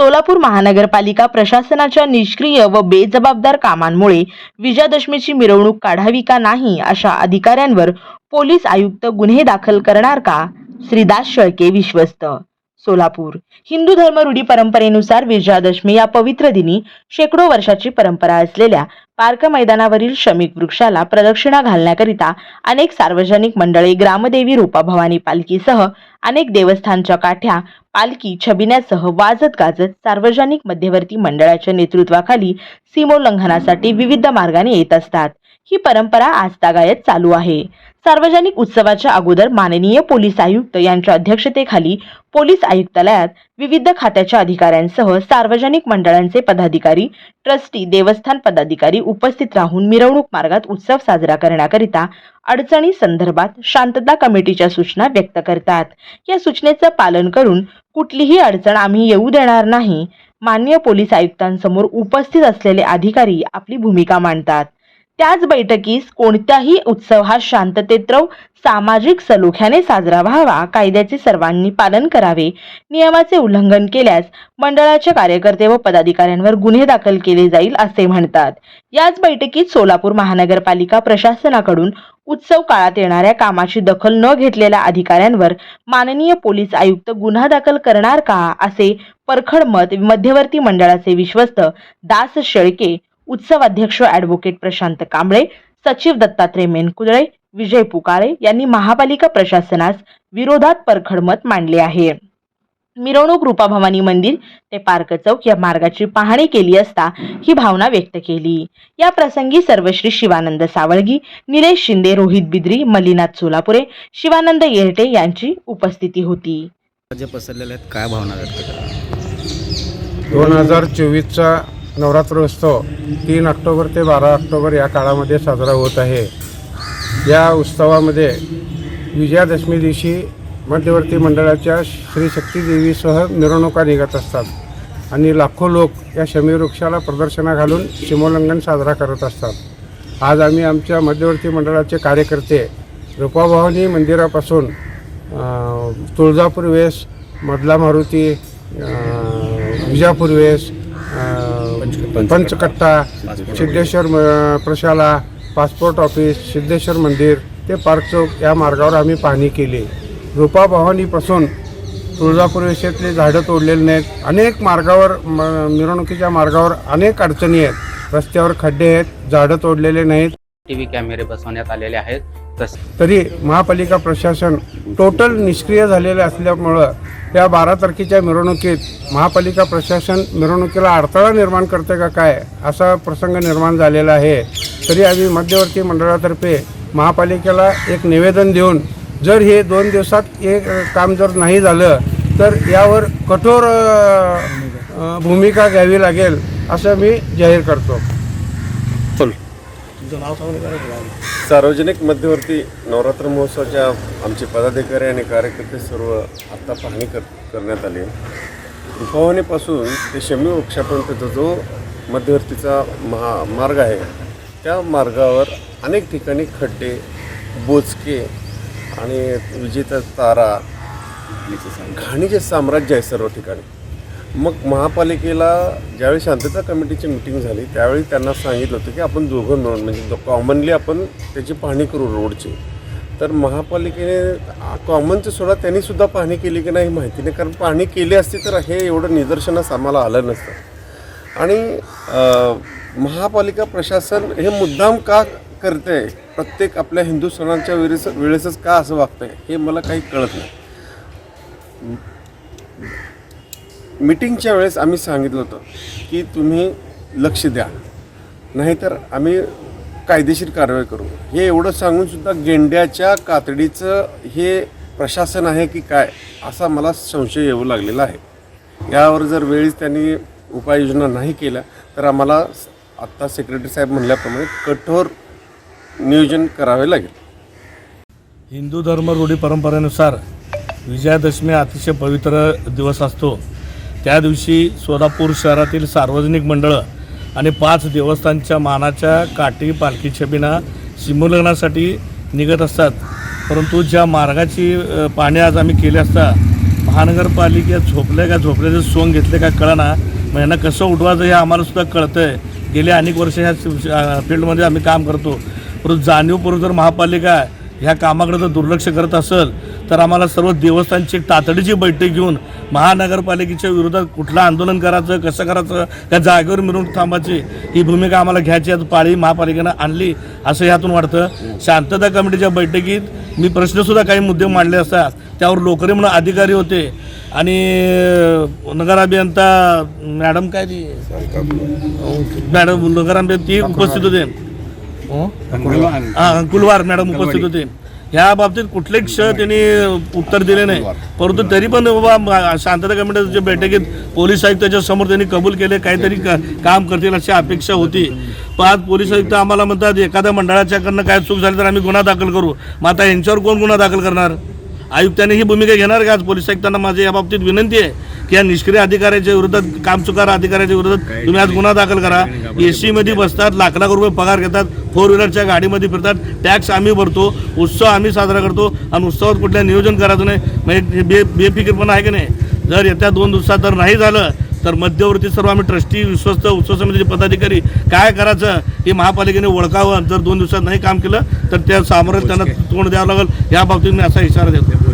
सोलापूर महानगरपालिका प्रशासनाच्या निष्क्रिय व बेजबाबदार कामांमुळे विजयादशमीची मिरवणूक काढावी का नाही अशा अधिकाऱ्यांवर पोलीस आयुक्त गुन्हे दाखल करणार का? श्रीदास शेळके विश्वस्त. सोलापूर. हिंदू धर्म रूढी परंपरेनुसार विजयादशमी या पवित्र दिनी शेकडो वर्षाची परंपरा असलेल्या पार्क मैदानावरील शमिक वृक्षाला प्रदक्षिणा घालण्याकरिता अनेक सार्वजनिक मंडळे ग्रामदेवी रूपाभवानी पालखीसह अनेक देवस्थानच्या काठ्या पालखी छबिन्यासह वाजत गाजत सार्वजनिक मध्यवर्ती मंडळाच्या नेतृत्वाखाली सीमोल्लंघनासाठी विविध मार्गाने येत असतात. ही परंपरा आजतागायत चालू आहे. सार्वजनिक उत्सवाच्या अगोदर माननीय पोलीस आयुक्त यांच्या अध्यक्षतेखाली पोलीस आयुक्तालयात विविध खात्याच्या अधिकाऱ्यांसह सार्वजनिक मंडळांचे पदाधिकारी ट्रस्टी देवस्थान पदाधिकारी उपस्थित राहून मिरवणूक मार्गात उत्सव साजरा करण्याकरिता अडचणी संदर्भात शांतता कमिटीच्या सूचना व्यक्त करतात. या सूचनेचं पालन करून कुठलीही अडचण आम्ही येऊ देणार नाही. मान्य पोलीस आयुक्तांसमोर उपस्थित असलेले अधिकारी आपली भूमिका मांडतात. त्याच बैठकीस कोणताही उत्सव हा शांततेत्रव सामाजिक सलोख्याने साजरा व्हावा कायद्याचे सर्वांनी पालन करावे. नियमाचे उल्लंघन केल्यास मंडळाचे कार्यकर्ते व पदाधिकाऱ्यांवर गुन्हे दाखल केले जाईल असे म्हणतात. याच बैठकीत सोलापूर महानगरपालिका प्रशासनाकडून उत्सव काळात येणाऱ्या कामाची दखल न घेतलेल्या अधिकाऱ्यांवर माननीय पोलीस आयुक्त गुन्हा दाखल करणार का? असे परखड मत मध्यवर्ती मंडळाचे विश्वस्त दास शेळके उत्सव अध्यक्ष ॲडव्होकेट प्रशांत कांबळे सचिव दत्तात्रय मेनकुदळे विजय पुकाळे यांनी महापालिका प्रशासनास विरोधात परखड मत मांडले आहे. मिरवणूक रूपाभवानी मंदिर ते पार्क चौक या मार्गाची पाहणी केली असता ही भावना व्यक्त केली. या प्रसंगी सर्वश्री शिवानंद सावळगी निलेश शिंदे रोहित बिद्री मल्लीनाथ सोलापुरे शिवानंद येरटे यांची उपस्थिती होती. जे पसरलेले आहेत काय भावना व्यक्त करा दोन हजार चोवीसचा नवरात्र उत्सव तीन ऑक्टोबर ते बारा ऑक्टोबर या काळामध्ये साजरा होत आहे. या उत्सवामध्ये विजयादशमी दिवशी मध्यवर्ती मंडळाच्या श्री शक्तीदेवीसह मिरवणुका निघत असतात आणि लाखो लोक या शमीवृक्षाला प्रदर्शना घालून सीमोल्लंघन साजरा करत असतात. आज आम्ही आमच्या मध्यवर्ती मंडळाचे कार्यकर्ते रूपाभवानी मंदिरापासून तुळजापूर वेस मधला मारुती विजापूर वेस पंचकट्टा. सिद्धेश्वर म- प्रशाला पासपोर्ट ऑफिस सिद्धेश्वर मंदिर ते पार्क चौक या मार्गावर आम्ही पाहणी केली. रूपा भवानीपासून तुळजापूर वेशेतली झाडं तोडलेली नाहीत. अनेक मार्गावर म मिरवणुकीच्या मार्गावर अनेक अडचणी आहेत. रस्त्यावर खड्डे आहेत झाडं तोडलेले नाहीत. टी व्ही कॅमेरे बसवण्यात आलेले आहेत. तस तरी महापालिका प्रशासन टोटल निष्क्रिय झालेले असल्यामुळं या बारा तारखेच्या मिरवणुकीत महापालिका प्रशासन मिरवणुकीला अडथळा निर्माण करते का काय असा प्रसंग निर्माण झालेला आहे. तरी आम्ही मध्यवर्ती मंडळातर्फे महापालिकेला एक निवेदन देऊन जर हे दोन दिवसात एक काम जर नाही झालं तर यावर कठोर भूमिका घ्यावी लागेल असं मी जाहीर करतो. बोल सार्वजनिक मध्यवर्ती नवरात्र महोत्सवाच्या आमचे पदाधिकारी आणि कार्यकर्ते सर्व आत्ता पाहणी कर करण्यात आली रुपावणीपासून ते शमी वृक्षापर्यंतचा जो मध्यवर्तीचा महा मार्ग आहे त्या मार्गावर अनेक ठिकाणी खड्डे बोचके आणि विजेता तारा घाणीचे साम्राज्य आहे सर्व ठिकाणी. मग महापालिकेला ज्यावेळी शांतता कमिटीची मिटिंग झाली त्यावेळी त्यांना सांगितलं होतं की आपण दोघं मिळून म्हणजे कॉमनली आपण त्याची पाहणी करू रोडची. तर महापालिकेने कॉमनचं सोडा त्यांनी सुद्धा पाहणी केली की नाही माहिती नाही. कारण पाहणी केली असती तर हे एवढं निदर्शनास आम्हाला आलं नसतं. आणि महापालिका प्रशासन हे मुद्दाम का करते प्रत्येक आपल्या हिंदू सणांच्या वेळेस वेळेसच का असं वागतंय? हे मला काही कळत नाही. मीटिंगच्या वेळेस आम्ही सांगितलं होतं की तुम्ही लक्ष द्या. नाहीतर आम्ही कायदेशीर कारवाई करू. हे एवढं सांगूनसुद्धा गेंड्याच्या कातडीचं हे प्रशासन आहे की काय असा मला संशय येऊ लागलेला आहे. यावर जर वेळीच त्यांनी उपाययोजना नाही केल्या तर आम्हाला आत्ता सेक्रेटरी साहेब म्हणल्याप्रमाणे कठोर नियोजन करावे लागेल. हिंदू धर्म रूढी परंपरेनुसार विजयादशमी अतिशय पवित्र दिवस असतो. त्या दिवशी सोलापूर शहरातील सार्वजनिक मंडळं आणि पाच देवस्थानच्या मानाच्या काठी पालखी छबिना सिमोल्लंघनासाठी निघत असतात. परंतु ज्या मार्गाची अ, पाहणी आज आम्ही केली असता महानगरपालिकेत झोपले का झोपल्याचं सोंग घेतले का कळना मग यांना कसं उठवायचं हे आम्हाला सुद्धा कळतंय. गेले अनेक वर्ष ह्या फील्डमध्ये आम्ही काम करतो. परंतु जाणीवपूर्वक जर महापालिका ह्या कामाकडे जर दुर्लक्ष करत असेल तर आम्हाला सर्व देवस्थानची एक तातडीची बैठक घेऊन महानगरपालिकेच्या विरोधात कुठलं आंदोलन करायचं कसं करायचं त्या जागेवर मिरवणूक थांबायची ही भूमिका आम्हाला घ्यायची आज पाळी महापालिकेनं आणली असं यातून वाटतं शांतता कमिटीच्या बैठकीत मी प्रश्नसुद्धा काही मुद्दे मांडले असतात त्यावर लोकरे म्हणून अधिकारी होते आणि नगर अभियंता मॅडम काय ती? मॅडम नगर अभियंता ती उपस्थित होते. हा कुलवार मॅडम उपस्थित होते. ह्या बाबतीत कुठलेच क्ष त्यांनी उत्तर दिले नाही. परंतु तरी पण बाबा शांतता कमिटीच्या बैठकीत पोलीस आयुक्ताच्या समोर त्यांनी कबूल केले काहीतरी क- काम करतील अशी अपेक्षा होती. पण आज पोलीस आयुक्त आम्हाला म्हणतात एखाद्या मंडळाच्याकडनं काय चूक झाली तर आम्ही गुन्हा दाखल करू. मग आता यांच्यावर कोण गुन्हा दाखल करणार? आयुक्तांनी ही भूमिका घेणार का? आज पोलीस आयुक्तांना माझी या बाबतीत विनंती आहे. की या निष्क्रिय अधिकाऱ्याच्या विरोधात कामचुकार अधिकाऱ्याच्या विरोधात तुम्ही आज गुन्हा दाखल करा. एसमध्ये बसतात लाख लाख रुपये पगार घेतात फोर व्हीलरच्या गाडीमध्ये फिरतात टॅक्स आम्ही भरतो उत्सव आम्ही साजरा करतो आणि उत्सवात कुठल्या नियोजन करायचं नाही. म्हणजे बे बेफिकीरपणा आहे की नाही? जर येत्या दोन दिवसात जर नाही झालं तर मध्यवर्ती सर्व आम्ही ट्रस्टी विश्वस्त उत्सव समितीचे पदाधिकारी काय करायचं? हे महापालिकेने ओळखावं. जर दोन दिवसात नाही काम केलं तर त्या सामोरं त्यांना तोंड द्यावं लागेल. या बाबतीत मी असा इशारा देतो.